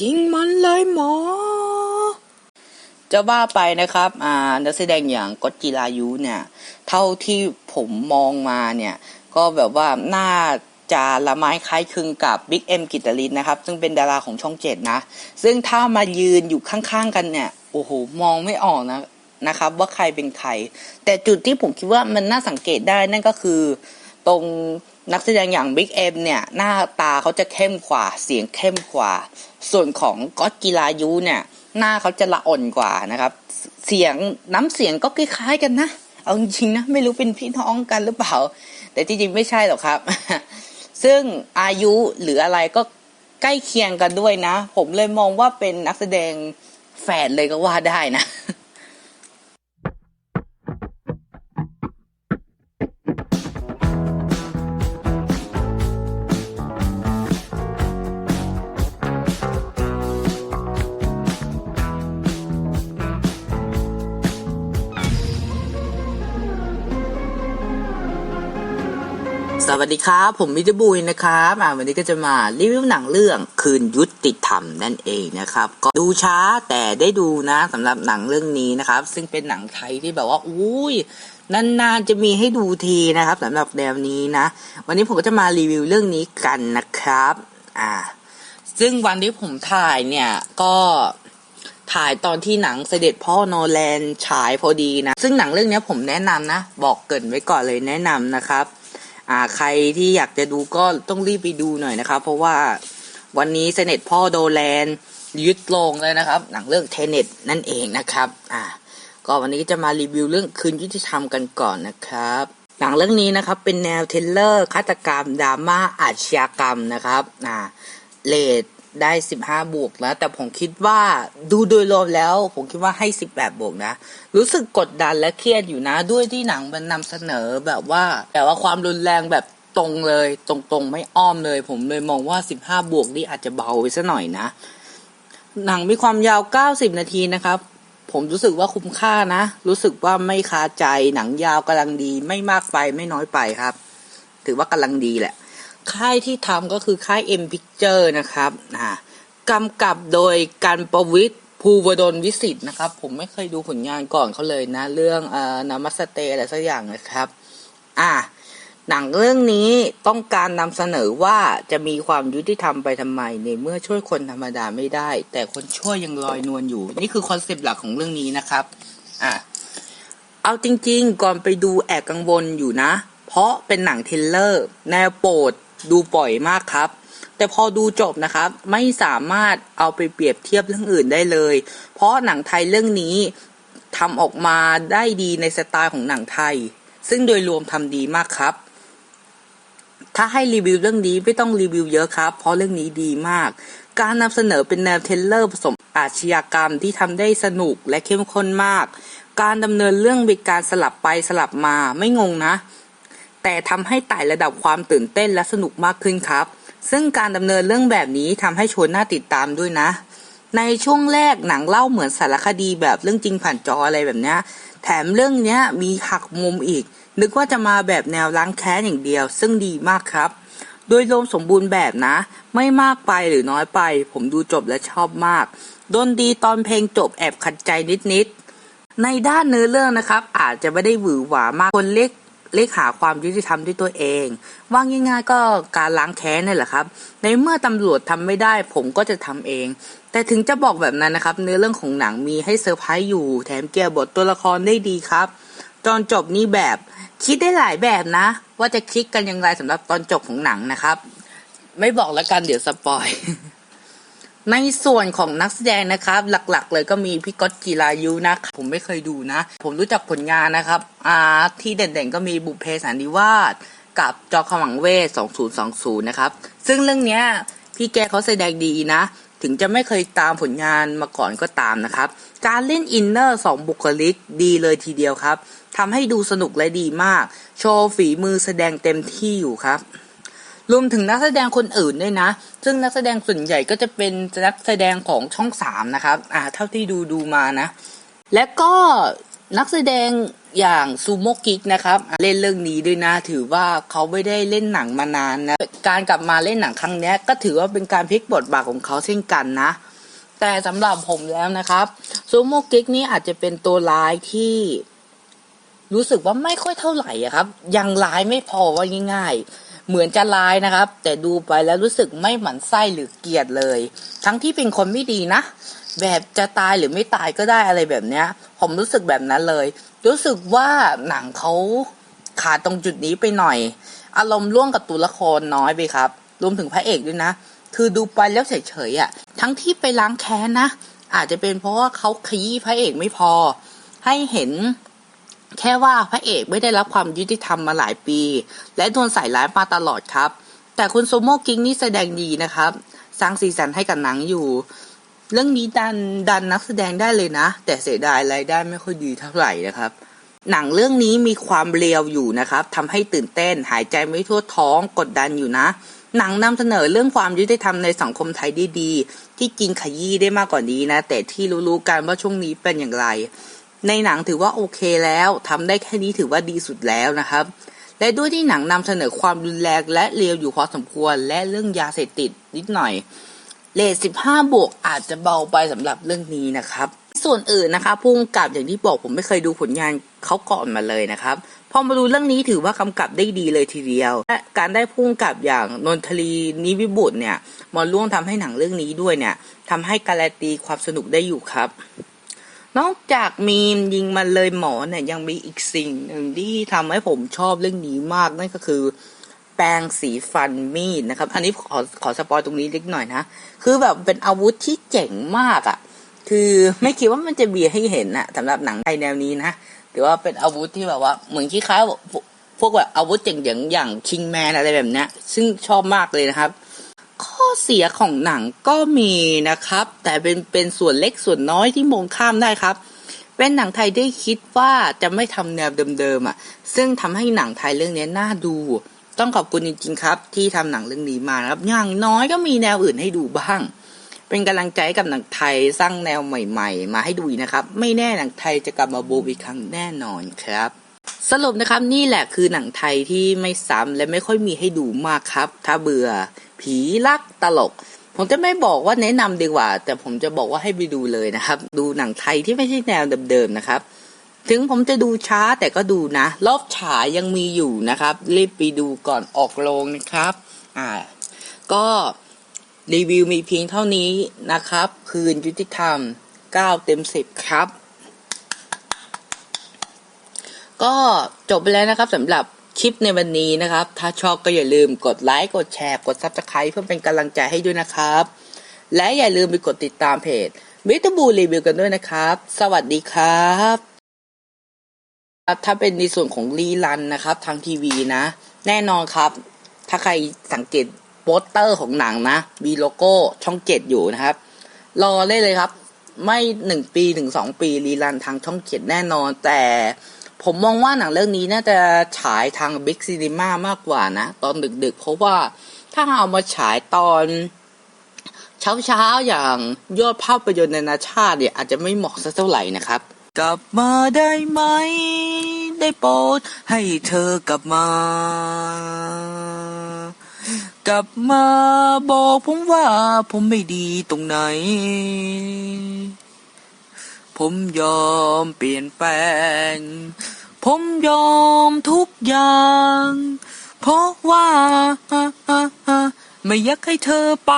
ยิงมันเลยหมอ จะว่าไปนะครับ อ่า นักแสดงอย่างก็ตจิรายุเนี่ย เท่าที่ผมมองมาเนี่ย ก็แบบว่าน่าจะละไม้คล้ายคลึงกับบิ๊กเอ็มกิตตลินนะครับ ซึ่งเป็นดาราของช่องเจ็ดนะ ซึ่งถ้ามายืนอยู่ข้างๆกันเนี่ย โอ้โห มองไม่ออกนะนะครับ ว่าใครเป็นใคร แต่จุดที่ผมคิดว่ามันน่าสังเกตได้นั่นก็คือตรงนักแสดงอย่างบิ๊กเอ็มเนี่ย หน้าตาเขาจะเข้มกว่า เสียงเข้มกว่า ส่วนของก็อตกีฬายุเนี่ยหน้าเขาจะละอ่อนกว่านะครับ เสียงน้ำเสียงก็คล้ายๆกันนะเอาจริงนะไม่รู้เป็นพี่น้องกันหรือเปล่า แต่ที่จริงไม่ใช่หรอกครับ ซึ่งอายุหรืออะไรก็ใกล้เคียงกันด้วยนะ ผมเลยมองว่าเป็นนักแสดงแฝดเลยก็ว่าได้นะ สวัสดีครับ ผมมิตรบุยนะครับอ่าวันนี้ก็จะมารีวิวหนังเรื่องคืนยุติธรรมนั่นเองนะครับ ก็ดูช้าแต่ได้ดูนะสำหรับหนังเรื่องนี้นะครับ ซึ่งเป็นหนังไทยที่แบบว่าอุ้ยนานๆจะมีให้ดูทีนะครับสำหรับแนวนี้นะ วันนี้ผมก็จะมารีวิวเรื่องนี้กันนะครับอ่าซึ่งวันที่ผมถ่ายเนี่ยก็ถ่ายตอนที่หนังเสด็จพ่อโนแลนฉายพอดีนะ ซึ่งหนังเรื่องนี้ผมแนะนำนะ บอกเกินไว้ก่อนเลยแนะนำนะครับ อ่าใครที่อยากจะดูก็ต้องรีบไปดูหน่อยนะครับ เพราะว่าวันนี้เซเนตพ่อโดแลนยึดลงเลยนะครับหนังเรื่องเทเนตนั่นเองนะครับ อ่า ก็วันนี้จะมารีวิวเรื่องคืนยุติธรรมกันก่อนนะครับ หนังเรื่องนี้นะครับเป็นแนวเทเลอร์ฆาตกรรมดราม่าอาชญากรรมนะครับ อ่าเลท ได้15บห้าบวกแล้ว แต่ผมคิดว่าดูโดยรวมแล้ว ผมคิดว่าให้18บแปดบวกนะ รู้สึกกดดันและเครียดอยู่นะ ด้วยที่หนังมันนำเสนอแบบว่า แต่ว่าความรุนแรงแบบตรงเลย ตรงๆ ไม่อ้อมเลย ผมเลยมองว่า15บห้าบวกนี่อาจจะเบาไปซะหน่อยนะ หนังมีความยาว90นาทีนะครับ ผมรู้สึกว่าคุ้มค่านะ รู้สึกว่าไม่คาใจหนังยาวกำลังดี ไม่มากไปไม่น้อยไปครับ ถือว่ากำลังดีแหละ ค่ายที่ทำก็คือค่าย M Picture นะครับอ่ากำกับโดยกันประวิทย์ภูวดลวิสิตนะครับ ผมไม่เคยดูผลงานก่อนเขาเลยนะ เรื่องเอ่อนามัสเตอะไรสักอย่างนะครับ อ่าหนังเรื่องนี้ต้องการนำเสนอว่าจะมีความยุติธรรมไปทำไมในเมื่อช่วยคนธรรมดาไม่ได้ แต่คนช่วยยังลอยนวลอยู่ นี่คือคอนเซปต์หลักของเรื่องนี้นะครับอ่าเอาจริง ๆ ก่อนไปดูแอบกังวลอยู่นะ เพราะเป็นหนังเทรลเลอร์ แนวโปรด ดูปล่อยมากครับ แต่พอดูจบนะครับ ไม่สามารถเอาไปเปรียบเทียบเรื่องอื่นได้เลย เพราะหนังไทยเรื่องนี้ทำออกมาได้ดีในสไตล์ของหนังไทย ซึ่งโดยรวมทำดีมากครับ ถ้าให้รีวิวเรื่องนี้ไม่ต้องรีวิวเยอะครับ เพราะเรื่องนี้ดีมาก การนำเสนอเป็นแนวเทเลอร์ผสมอาชญากรรมที่ทำได้สนุกและเข้มข้นมาก การดำเนินเรื่องเป็นการสลับไปสลับมาไม่งงนะ แต่ทำให้ไต่ระดับความตื่นเต้นและสนุกมากขึ้นครับ ซึ่งการดำเนินเรื่องแบบนี้ทำให้ชวนน่าติดตามด้วยนะ ในช่วงแรกหนังเล่าเหมือนสารคดีแบบเรื่องจริงผ่านจออะไรแบบนี้แถมเรื่องนี้มีหักมุมอีก นึกว่าจะมาแบบแนวล้างแค้นอย่างเดียว ซึ่งดีมากครับ โดยรวมสมบูรณ์แบบนะ ไม่มากไปหรือน้อยไป ผมดูจบและชอบมากดนตรีตอนเพลงจบแอบขัดใจนิดๆในด้านเนื้อเรื่องนะครับ อาจจะไม่ได้หวือหวามากคนเล็ก เล็กหาความยุติธรรมด้วยตัวเอง ว่าง่าย ๆ ก็การล้างแค้นนี่แหละครับ ในเมื่อตำรวจทำไม่ได้ผมก็จะทำเอง แต่ถึงจะบอกแบบนั้นนะครับ เนื้อเรื่องของหนังมีให้เซอร์ไพรส์อยู่ แถมเกี่ยวบทตัวละครได้ดีครับ ตอนจบนี่แบบคิดได้หลายแบบนะ ว่าจะคิดกันอย่างไรสำหรับตอนจบของหนังนะครับ ไม่บอกแล้วกันเดี๋ยวสปอย ในส่วนของนักแสดงนะครับหลักๆ เลยก็มีพี่ก๊อตจิรายุนะผมไม่เคยดูนะ ผมรู้จักผลงานนะครับอ่าที่เด่นๆก็มีบุพเพสันนิวาสกับจอขมังเวท2020 นะครับ ซึ่งเรื่องเนี้ยพี่แกเขาแสดงดีนะ ถึงจะไม่เคยตามผลงานมาก่อนก็ตามนะครับ การเล่นอินเนอร์สองบุคลิกดีเลยทีเดียวครับทำให้ดูสนุกและดีมาก โชว์ฝีมือแสดงเต็มที่อยู่ครับ รวมถึงนักแสดงคนอื่นด้วยนะ ซึ่งนักแสดงส่วนใหญ่ก็จะเป็นนักแสดงของช่องสามนะครับ อ่า เท่าที่ดูดูมานะ และก็นักแสดงอย่างซูโมกิกนะครับเล่นเรื่องนี้ด้วยนะถือว่าเขาไม่ได้เล่นหนังมานานนะการกลับมาเล่นหนังครั้งนี้ก็ถือว่าเป็นการพลิกบทบาทของเขาเช่นกันนะ แต่สำหรับผมแล้วนะครับซูโมกิกนี่อาจจะเป็นตัวร้ายที่ รู้สึกว่าไม่ค่อยเท่าไหร่ครับ ยังร้ายไม่พอว่าง่ายๆ เหมือนจะร้ายนะครับ แต่ดูไปแล้วรู้สึกไม่หมั่นไส้หรือเกลียดเลย ทั้งที่เป็นคนไม่ดีนะ แบบจะตายหรือไม่ตายก็ได้อะไรแบบเนี้ย ผมรู้สึกแบบนั้นเลย รู้สึกว่าหนังเขาขาดตรงจุดนี้ไปหน่อย อารมณ์ร่วมกับตัวละครน้อยไปครับ รวมถึงพระเอกด้วยนะ คือดูไปแล้วเฉยๆอะ ทั้งที่ไปล้างแค้นนะ อาจจะเป็นเพราะว่าเขาขยี้พระเอกไม่พอ ให้เห็น แค่ว่าพระเอกไม่ได้รับความยุติธรรมมาหลายปี และโดนใส่ร้ายมาตลอดครับ แต่คุณโซโมกิงนี่แสดงดีนะครับ สร้างสีสันให้กับหนังอยู่ เรื่องนี้ดันดันนักแสดงได้เลยนะ แต่เสียดายรายได้ไม่ค่อยดีเท่าไหร่นะครับ หนังเรื่องนี้มีความเรียวอยู่นะครับทำให้ตื่นเต้นหายใจไม่ทั่วท้องกดดันอยู่นะ หนังนำเสนอเรื่องความยุติธรรมในสังคมไทยได้ดี ที่กินขยี้ได้มากกว่านี้นะ แต่ที่รู้ๆกันว่าช่วงนี้เป็นอย่างไร ในหนังถือว่าโอเคแล้วทำได้แค่นี้ถือว่าดีสุดแล้วนะครับ และด้วยที่หนังนำเสนอความรุนแรงและเลวอยู่พอสมควร และเรื่องยาเสพติดนิดหน่อยเลท15บวกอาจจะเบาไปสำหรับเรื่องนี้นะครับ ส่วนอื่นนะคะพุ่งกับอย่างที่บอกผมไม่เคยดูผลงานเขาก่อนมาเลยนะครับพอมาดูเรื่องนี้ถือว่ากำกับได้ดีเลยทีเดียว และการได้พุ่งกับอย่างนนทลีนิวิบุตรเนี่ยมาร่วมทำให้หนังเรื่องนี้ด้วยเนี่ยทำให้การันตีความสนุกได้อยู่ครับ นอกจากมีมยิงมันเลยหมอเนี่ยยังมีอีกสิ่งหนึ่งที่ทำให้ผมชอบเรื่องนี้มากนั่นก็คือแปรงสีฟันมีดนะครับ อันนี้ขอขอสปอยตรงนี้เล็กหน่อยนะ คือแบบเป็นอาวุธที่เจ๋งมากอะ่ะ คือไม่คิดว่ามันจะมียให้เห็นอะสำหรับหนังไทยแนวนี้นะถือว่าเป็นอาวุธที่แบบว่าเหมือนคล้ายๆพวกพวกแบบอาวุธเจ๋งๆอย่างคิงแมนอะไรแบบเนี้ยซึ่งชอบมากเลยนะครับ ข้อเสียของหนังก็มีนะครับ แต่เป็นเป็นส่วนเล็กส่วนน้อยที่มองข้ามได้ครับ เป็นหนังไทยได้คิดว่าจะไม่ทำแนวเดิมๆอะ ซึ่งทำให้หนังไทยเรื่องนี้น่าดู ต้องขอบคุณจริงๆครับ ที่ทำหนังเรื่องนี้มานะครับอย่างน้อยก็มีแนวอื่นให้ดูบ้าง เป็นกำลังใจให้กับหนังไทยสร้างแนวใหม่ ๆ มาให้ดูนะครับ ไม่แน่หนังไทยจะกลับมาบูมอีกครั้งแน่นอนครับสรุปนะครับนี่แหละคือหนังไทยที่ไม่ซ้ำและไม่ค่อยมีให้ดูมากครับ ถ้าเบื่อ ผีรักตลก ผมจะไม่บอกว่าแนะนำดีกว่า แต่ผมจะบอกว่าให้ไปดูเลยนะครับ ดูหนังไทยที่ไม่ใช่แนวเดิมๆนะครับ ถึงผมจะดูช้าแต่ก็ดูนะ รอบฉายยังมีอยู่นะครับ รีบไปดูก่อนออกโรงนะครับ อ่า ก็รีวิวมีเพียงเท่านี้นะครับ คืนยุติธรรม 9 เต็ม 10 ครับ ก็จบไปแล้วนะครับสำหรับ คลิปในวันนี้นะครับ ถ้าชอบก็อย่าลืมกดไลค์กดแชร์กด Subscribe เพื่อเป็นกำลังใจให้ด้วยนะครับ และอย่าลืมไปกดติดตามเพจมิตรบูรีวิวกันด้วยนะครับ สวัสดีครับถ้าเป็นในส่วนของรีลันนะครับ ทางทีวีนะ แน่นอนครับ ถ้าใครสังเกตโปสเตอร์ของหนังนะมีโลโก้ช่องเจ็ดอยู่นะครับ รอได้เลยครับ ไม่หนึ่งปีถึงสองปีรีลันทางช่องเจ็ดแน่นอนแต่ ผมมองว่าหนังเรื่องนี้น่าจะฉายทางบิ๊กซีนีมามากกว่านะ ตอนดึกๆ เพราะว่าถ้าเอามาฉายตอนเช้าๆ อย่างยอดภาพยนตร์นานาชาติเนี่ยอาจจะไม่เหมาะสักเท่าไหร่นะครับ กลับมาได้ไหม ได้โปรดให้เธอกลับมา กลับมาบอกผมว่าผมไม่ดีตรงไหน ผมยอมเปลี่ยนแปลง ผมยอมทุกอย่าง เพราะว่า ไม่อยากให้เธอไป